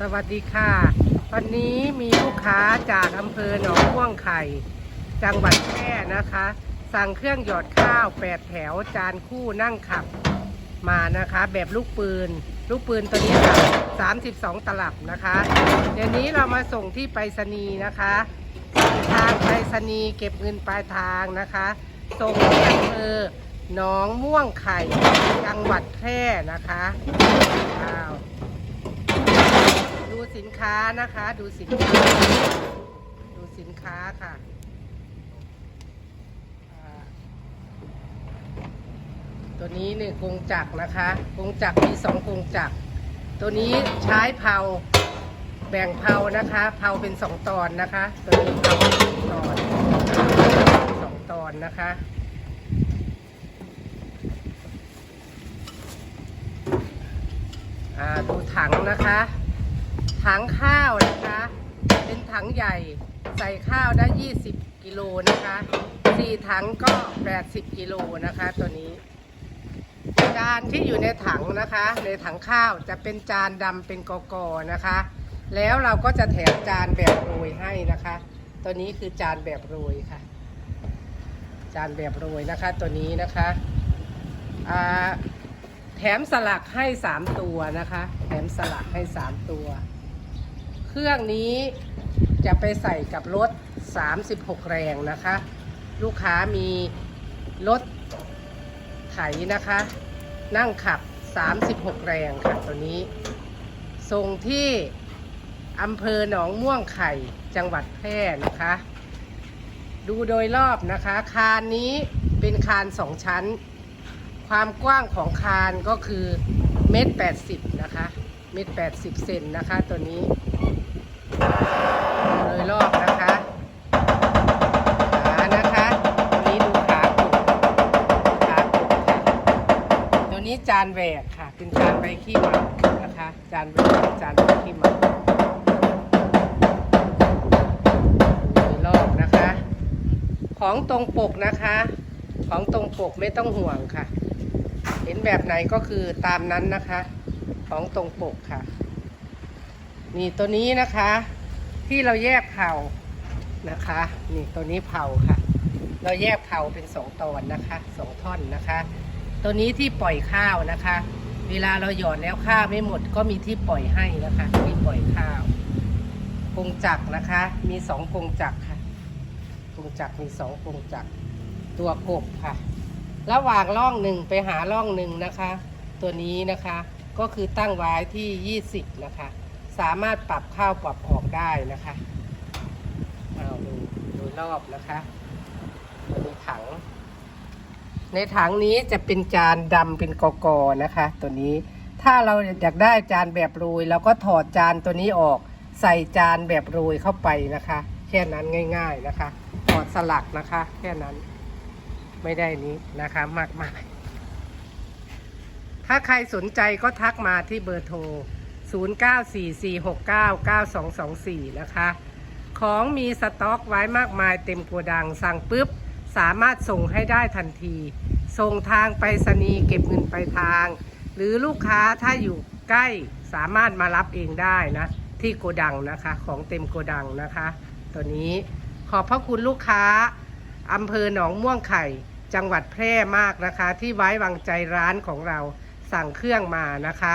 สวัสดีค่ะ วันนี้มีลูกค้าจากอำเภอหนองม่วงไข่ จังหวัดแพร่นะคะ สั่งเครื่องหยอดข้าวแปดแถวจานคู่นั่งขับมานะคะ แบบลูกปืน ลูกปืนตัวนี้ค่ะ32 ตลับนะคะ เดี๋ยวนี้เรามาส่งที่ไปรษณีย์นะคะทางไปรษณีย์เก็บเงินปลายทางนะคะ ส่งที่อำเภอหนองม่วงไข่ จังหวัดแพร่นะคะ สินค้านะคะ ดูสินค้า ดูสินค้าค่ะตัวนี้เนี่ยกงจักรนะคะกงจักรมีสองกงจักรตัวนี้ใช้เผาแบ่งเผานะคะเผาเป็นสองตอนนะคะ ตัวนี้เผาเป็นสองตอนสองตอนนะคะดูถังนะคะ ถังข้าวนะคะ เป็นถังใหญ่ใส่ข้าวได้ 20 กิโลนะคะสี่ถังก็ 80 กิโลนะคะ ตัวนี้ จานที่อยู่ในถังนะคะ ในถังข้าวจะเป็นจานดำเป็นกอกอนะคะ แล้วเราก็จะแถมจานแบบโรยให้นะคะ ตัวนี้คือจานแบบโรยค่ะ จานแบบโรยนะคะ ตัวนี้นะคะอ่าแถมสลักให้ 3 ตัวนะคะ แถมสลักให้ 3 ตัว เครื่องนี้จะไปใส่กับรถ 36 แรงนะคะ ลูกค้ามีรถไถนะคะ นั่งขับ 36 แรงค่ะตัวนี้ ส่งที่อำเภอหนองม่วงไข่จังหวัดแพร่นะคะ ดูโดยรอบนะคะ คานนี้เป็นคานสองชั้น ความกว้างของคานก็คือเมตรแปดสิบนะคะ เมตรแปดสิบเซนนะคะตัวนี้ โดยรอบนะคะขานะคะตัวนี้ดูขาขากบค่ะตัวนี้จานแหวกค่ะ เป็นจานใบขี้หมานะคะ จานแหวกจานใบขี้หมาโดยรอบนะคะของตรงปกนะคะ ของตรงปกไม่ต้องห่วงค่ะ เห็นแบบไหนก็คือตามนั้นนะคะ ของตรงปกค่ะ นี่ตัวนี้นะคะ ที่เราแยกเผานะคะ นี่ตัวนี้เผาค่ะ เราแยกเผาเป็นสองตอนนะคะสองท่อนนะคะ ตัวนี้ที่ปล่อยข้าวนะคะ เวลาเราหยอดแล้วข้าวไม่หมดก็มีที่ปล่อยให้นะคะที่ปล่อยข้าวกงจักรนะคะ มีสองกงจักรค่ะกงจักรมีสองกงจักรตัวกบค่ะ ระหว่างร่องหนึ่งไปหาร่องหนึ่งนะคะ ตัวนี้นะคะก็คือตั้งไว้ที่ 20 นะคะ สามารถปรับเข้าปรับออกได้นะคะเอาดูดูรอบนะคะตัวนี้ถัง ในถังนี้จะเป็นจานดำเป็นกอกอนะคะ ตัวนี้ถ้าเราอยากได้จานแบบโรยเราก็ถอดจานตัวนี้ออก ใส่จานแบบโรยเข้าไปนะคะ แค่นั้นง่าย ๆนะคะถอดสลักนะคะ แค่นั้นไม่ได้นี้นะคะมากมายถ้าใครสนใจก็ทักมาที่เบอร์โทร 0944699224 นะคะ ของมีสต็อกไว้มากมายเต็มโกดังสั่งปุ๊บ สามารถส่งให้ได้ทันที ส่งทางไปรษณีย์เก็บเงินไปทาง หรือลูกค้าถ้าอยู่ใกล้สามารถมารับเองได้นะ ที่โกดังนะคะ ของเต็มโกดังนะคะ ตัวนี้ขอบพระคุณลูกค้าอำเภอหนองม่วงไข่ จังหวัดแพร่มากนะคะ ที่ไว้วางใจร้านของเราสั่งเครื่องมานะคะ